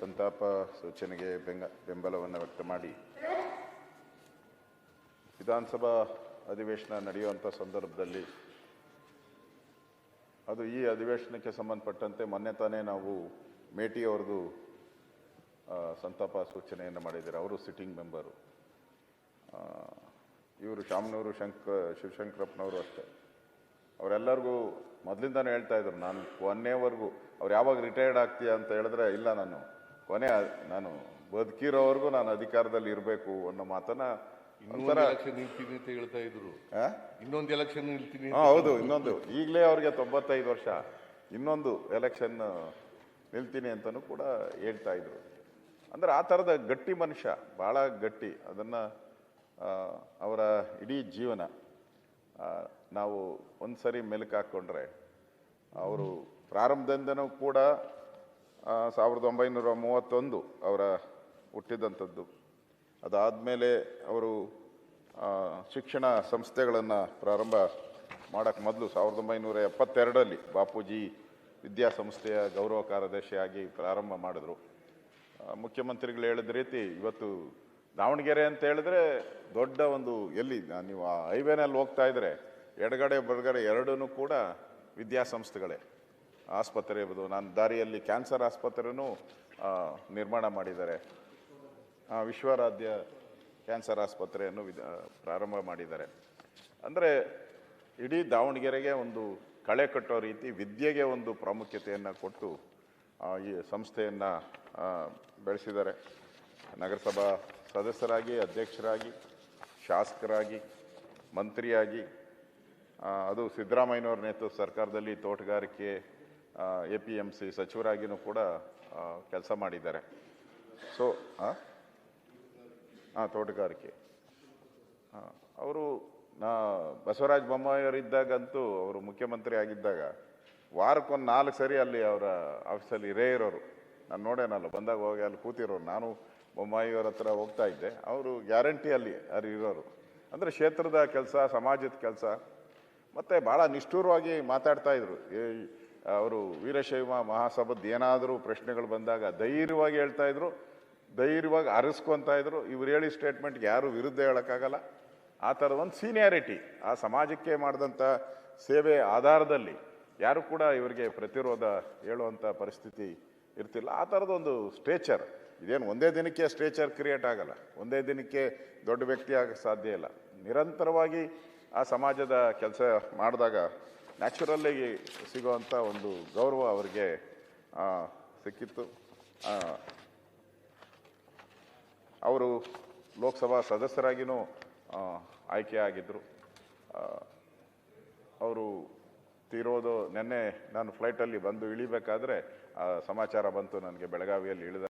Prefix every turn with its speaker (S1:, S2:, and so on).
S1: ಸಂತಾಪ ಸೂಚನೆಗೆ ಬೆಂಗ, ಬೆಂಬಲವನ್ನು ವ್ಯಕ್ತ ಮಾಡಿ. ವಿಧಾನಸಭಾ ಅಧಿವೇಶನ ನಡೆಯುವಂಥ ಸಂದರ್ಭದಲ್ಲಿ ಅದು ಈ ಅಧಿವೇಶನಕ್ಕೆ ಸಂಬಂಧಪಟ್ಟಂತೆ ಮೊನ್ನೆ ತಾನೇ ನಾವು ಮೇಟಿ ಅವ್ರದ್ದು ಸಂತಾಪ ಸೂಚನೆಯನ್ನು ಮಾಡಿದ್ದಾರೆ. ಅವರು ಸಿಟ್ಟಿಂಗ್ ಮೆಂಬರು ಇವರು ಶಾಮನೂರು ಶಂಕ, ಶಿವಶಂಕರಪ್ಪನವರು ಅಷ್ಟೇ. ಅವರೆಲ್ಲರಿಗೂ ಮೊದಲಿಂದನೂ ಹೇಳ್ತಾ ಇದ್ರು, ನಾನು ಒನ್ನೇವರೆಗೂ ಅವ್ರು ಯಾವಾಗ ರಿಟೈರ್ಡ್ ಆಗ್ತೀಯ ಅಂತ ಹೇಳಿದ್ರೆ ಇಲ್ಲ ನಾನು. ಕೊನೆ ನಾನು ಬದುಕಿರೋವರೆಗೂ ನಾನು ಅಧಿಕಾರದಲ್ಲಿ ಇರಬೇಕು ಅನ್ನೋ ಮಾತನ್ನ
S2: ಇನ್ನೊಂದು ಎಲೆಕ್ಷನ್ ನಿಲ್ತೀನಿ ಅಂತ ಹೇಳ್ತಾ ಇದ್ರು? ಇನ್ನೊಂದು ಎಲೆಕ್ಷನ್ ನಿಲ್ತೀನಿ
S1: ಹಾ ಹೌದು ಇನ್ನೊಂದು. ಈಗಲೇ ಅವ್ರಿಗೆ ತೊಂಬತ್ತೈದು ವರ್ಷ. ಇನ್ನೊಂದು ಎಲೆಕ್ಷನ್ ನಿಲ್ತೀನಿ ಅಂತಲೂ ಕೂಡ ಹೇಳ್ತಾ ಇದ್ರು. ಅಂದ್ರೆ ಆ ಥರದ ಗಟ್ಟಿ ಮನುಷ್ಯ ಭಾಳ ಗಟ್ಟಿ. ಅದನ್ನು ಅವರ ಇಡೀ ಜೀವನ ನಾವು ಒಂದು ಸರಿ ಮೆಲುಕು ಹಾಕ್ಕೊಂಡ್ರೆ ಅವರು ಪ್ರಾರಂಭದಿಂದನೂ ಕೂಡ ಸಾವಿರದ ಒಂಬೈನೂರ ಮೂವತ್ತೊಂದು ಅವರ ಹುಟ್ಟಿದಂಥದ್ದು. ಅದಾದಮೇಲೆ ಅವರು ಶಿಕ್ಷಣ ಸಂಸ್ಥೆಗಳನ್ನು ಪ್ರಾರಂಭ ಮಾಡೋಕ್ಕೆ ಮೊದಲು ಸಾವಿರದ ಒಂಬೈನೂರ ಎಪ್ಪತ್ತೆರಡರಲ್ಲಿ ಬಾಪೂಜಿ ವಿದ್ಯಾಸಂಸ್ಥೆಯ ಗೌರವ ಕಾರ್ಯದರ್ಶಿಯಾಗಿ ಪ್ರಾರಂಭ ಮಾಡಿದ್ರು. ಮುಖ್ಯಮಂತ್ರಿಗಳು ಹೇಳಿದ ರೀತಿ ಇವತ್ತು ದಾವಣಗೆರೆ ಅಂತ ಹೇಳಿದ್ರೆ ದೊಡ್ಡ ಒಂದು ಎಲ್ಲಿ ನೀವು ಆ ಹೈವೇನಲ್ಲಿ ಹೋಗ್ತಾ ಇದ್ರೆ ಎಡಗಡೆ ಬಡಗಡೆ ಎರಡೂ ಕೂಡ ವಿದ್ಯಾಸಂಸ್ಥೆಗಳೇ. ಆಸ್ಪತ್ರೆ ಇರ್ಬೋದು. ನಾನು ದಾರಿಯಲ್ಲಿ ಕ್ಯಾನ್ಸರ್ ಆಸ್ಪತ್ರೆನೂ ನಿರ್ಮಾಣ ಮಾಡಿದ್ದಾರೆ. ವಿಶ್ವರಾಧ್ಯ ಕ್ಯಾನ್ಸರ್ ಆಸ್ಪತ್ರೆಯನ್ನು ವಿಧ ಪ್ರಾರಂಭ ಮಾಡಿದ್ದಾರೆ. ಅಂದರೆ, ಇಡೀ ದಾವಣಗೆರೆಗೆ ಒಂದು ಕಳೆ ಕಟ್ಟೋ ರೀತಿ, ವಿದ್ಯೆಗೆ ಒಂದು ಪ್ರಾಮುಖ್ಯತೆಯನ್ನು ಕೊಟ್ಟು ಈ ಸಂಸ್ಥೆಯನ್ನು ಬೆಳೆಸಿದ್ದಾರೆ. ನಗರಸಭಾ ಸದಸ್ಯರಾಗಿ, ಅಧ್ಯಕ್ಷರಾಗಿ, ಶಾಸಕರಾಗಿ, ಮಂತ್ರಿಯಾಗಿ ಅದು ಸಿದ್ದರಾಮಯ್ಯನವ್ರ ನೇತೃತ್ವ ಸರ್ಕಾರದಲ್ಲಿ ತೋಟಗಾರಿಕೆ ಎ ಪಿ ಎಂ ಸಿ ಸಚಿವರಾಗಿಯೂ ಕೂಡ ಕೆಲಸ ಮಾಡಿದ್ದಾರೆ. ಸೊ ಹಾಂ ತೋಟಗಾರಿಕೆ. ಅವರು, ನಾ, ಬಸವರಾಜ ಬೊಮ್ಮಾಯಿಯವರಿದ್ದಾಗಂತೂ ಅವರು ಮುಖ್ಯಮಂತ್ರಿ ಆಗಿದ್ದಾಗ, ವಾರಕ್ಕೊಂದು ನಾಲ್ಕು ಸರಿ ಅಲ್ಲಿ ಅವರ ಆಫೀಸಲ್ಲಿ ಇರೇ ಇರೋರು. ನಾನು ನೋಡೇನಲ್ಲ, ಬಂದಾಗ ಹೋಗಿ ಅಲ್ಲಿ ಕೂತಿರೋರು. ನಾನು ಬೊಮ್ಮಾಯಿಯವ್ರ ಹತ್ರ ಹೋಗ್ತಾ ಇದ್ದೆ. ಅವರು ಗ್ಯಾರಂಟಿ ಅಲ್ಲಿ ಇರೋರು. ಅಂದರೆ ಕ್ಷೇತ್ರದ ಕೆಲಸ, ಸಮಾಜದ ಕೆಲಸ. ಮತ್ತು ಭಾಳ ನಿಷ್ಠುರವಾಗಿ ಮಾತಾಡ್ತಾ ಇದ್ರು. ಅವರು ವೀರಶೈವ ಮಹಾಸಭದ ಏನಾದರೂ ಪ್ರಶ್ನೆಗಳು ಬಂದಾಗ ಧೈರ್ಯವಾಗಿ ಹೇಳ್ತಾ ಇದ್ರು, ಧೈರ್ಯವಾಗಿ ಅರಸ್ಕೊಂತ ಇದ್ರು. ಇವ್ರು ಹೇಳಿ ಸ್ಟೇಟ್ಮೆಂಟ್ಗೆ ಯಾರು ವಿರುದ್ಧ ಹೇಳೋಕ್ಕಾಗಲ್ಲ. ಆ ಥರದ ಒಂದು ಸೀನಿಯಾರಿಟಿ ಆ ಸಮಾಜಕ್ಕೆ ಮಾಡಿದಂಥ ಸೇವೆ ಆಧಾರದಲ್ಲಿ ಯಾರು ಕೂಡ ಇವರಿಗೆ ಪ್ರತಿರೋಧ ಹೇಳುವಂಥ ಪರಿಸ್ಥಿತಿ ಇರ್ತಿಲ್ಲ. ಆ ಥರದೊಂದು ಸ್ಟ್ರೇಚರ್ ಇದೇನು ಒಂದೇ ದಿನಕ್ಕೆ ಸ್ಟ್ರೇಚರ್ ಕ್ರಿಯೇಟ್ ಆಗಲ್ಲ. ಒಂದೇ ದಿನಕ್ಕೆ ದೊಡ್ಡ ವ್ಯಕ್ತಿ ಆಗಕ್ಕೆ ಸಾಧ್ಯ ಇಲ್ಲ. ನಿರಂತರವಾಗಿ ಆ ಸಮಾಜದ ಕೆಲಸ ಮಾಡಿದಾಗ ನ್ಯಾಚುರಲ್ಲಾಗಿ ಸಿಗುವಂಥ ಒಂದು ಗೌರವ ಅವರಿಗೆ ಸಿಕ್ಕಿತ್ತು. ಅವರು ಲೋಕಸಭಾ ಸದಸ್ಯರಾಗಿಯೂ ಆಯ್ಕೆಯಾಗಿದ್ದರು ಅವರು ತೀರೋದು ನಿನ್ನೆ ನಾನು ಫ್ಲೈಟಲ್ಲಿ ಬಂದು ಇಳಿಬೇಕಾದ್ರೆ ಸಮಾಚಾರ ಬಂತು ನನಗೆ ಬೆಳಗಾವಿಯಲ್ಲಿ ಇಳಿದ